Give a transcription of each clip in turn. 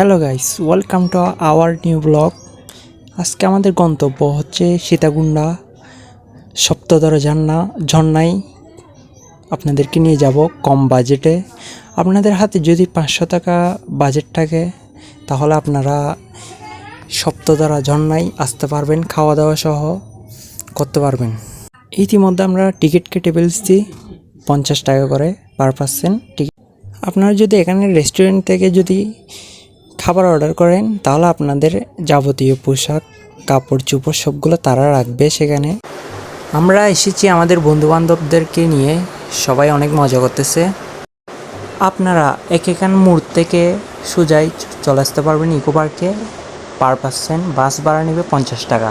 Hello guys welcome to our new blog আজকে আমাদের গন্তব্য হচ্ছে সীতাকুণ্ডা, সপ্তদর ঝর্ণা, ঝর্ণায় আপনাদেরকে নিয়ে যাব কম বাজেটে। আপনাদের হাতে যদি পাঁচশো টাকা বাজেট থাকে, তাহলে আপনারা সপ্তদরা ঝর্ণায় আসতে পারবেন খাওয়া দাওয়া সহ করতে পারবেন। ইতিমধ্যে আমরা টিকিট কেটে ফেলছি পঞ্চাশ টাকা করে পার পার্সেন্ট টিকিট আপনারা যদি এখানে রেস্টুরেন্ট থেকে যদি খাবার অর্ডার করেন, তাহলে আপনাদের যাবতীয় পোশাক, কাপড়, চোপড় সবগুলো তারা রাখবে সেখানে। আমরা এসেছি আমাদের বন্ধু বান্ধবদেরকে নিয়ে, সবাই অনেক মজা করতেছে। আপনারা এক এখান মোড় থেকে সোজাই চলে আসতে পারবেন ইকো পার্কে। পার পার্সেন্ট বাস ভাড়া নেবে পঞ্চাশ টাকা।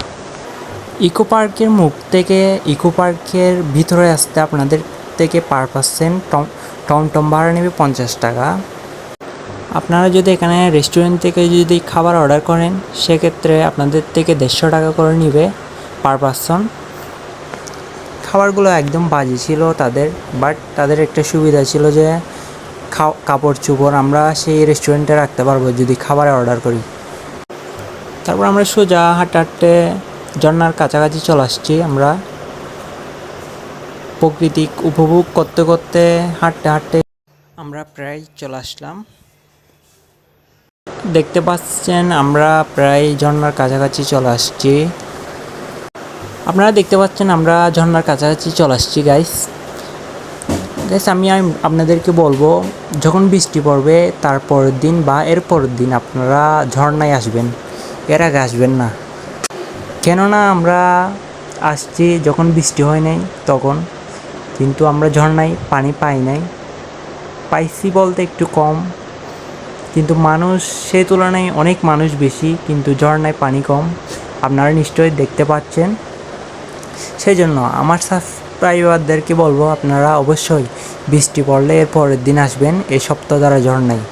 ইকো পার্কের মুখ থেকে, ইকো পার্কের ভিতরে আসতে আপনাদের থেকে পার পার্সেন্ট টম, টমটম ভাড়া নেবে পঞ্চাশ টাকা। আপনারা যদি এখানে রেস্টুরেন্ট থেকে যদি খাবার অর্ডার করেন, সেক্ষেত্রে আপনাদের থেকে দেড়শো টাকা করে নেবে পার পার্সন খাবারগুলো একদম বাজে ছিল তাদের বাট তাদের একটা সুবিধা ছিল যে কাপড় চোপড় আমরা সেই রেস্টুরেন্টে রাখতে পারব যদি খাবার অর্ডার করি। তারপর আমরা সোজা হাঁটতে হাঁটতে ঝর্নার কাছাকাছি চলে আসছি আমরা। প্রকৃতিক উপভোগ করতে করতে হাঁটতে হাঁটতে আমরা প্রায় চলে আসলাম। দেখতে পাচ্ছেন, আমরা প্রায় ঝর্নার কাছাকাছি চলে আসছি। আপনারা দেখতে পাচ্ছেন, আমরা ঝর্নার কাছাকাছি চলে আসছি গাইস গাইস আমি আপনাদেরকে বলব, যখন বৃষ্টি পড়বে, তার পরের দিন বা এর পরের দিন আপনারা ঝর্নায় আসবেন। এর আগে আসবেন না। কেননা আমরা আসছি যখন বৃষ্টি হয় নাই, তখন। কিন্তু আমরা ঝর্নায় পানি পাই নাই। পাইছি বলতে একটু কম। কিন্তু মানুষ সেই তুলনায় অনেক মানুষ বেশি, কিন্তু ঝর্নায় পানি কম। আপনারা নিশ্চয়ই দেখতে পাচ্ছেন। সেই জন্য আমার সাবস্ক্রাইবারদেরকে বলব, আপনারা অবশ্যই বৃষ্টি পড়লে এর পরের দিন আসবেন এই সপ্তাহ দ্বারা ঝর্নায়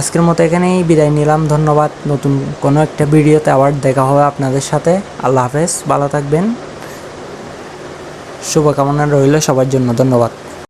আজকের মতো এখানেই বিদায় নিলাম। ধন্যবাদ। নতুন কোনো একটা ভিডিওতে আবার দেখা হবে আপনাদের সাথে। আল্লাহ হাফেজ। ভালো থাকবেন। শুভকামনা রইল সবার জন্য। ধন্যবাদ।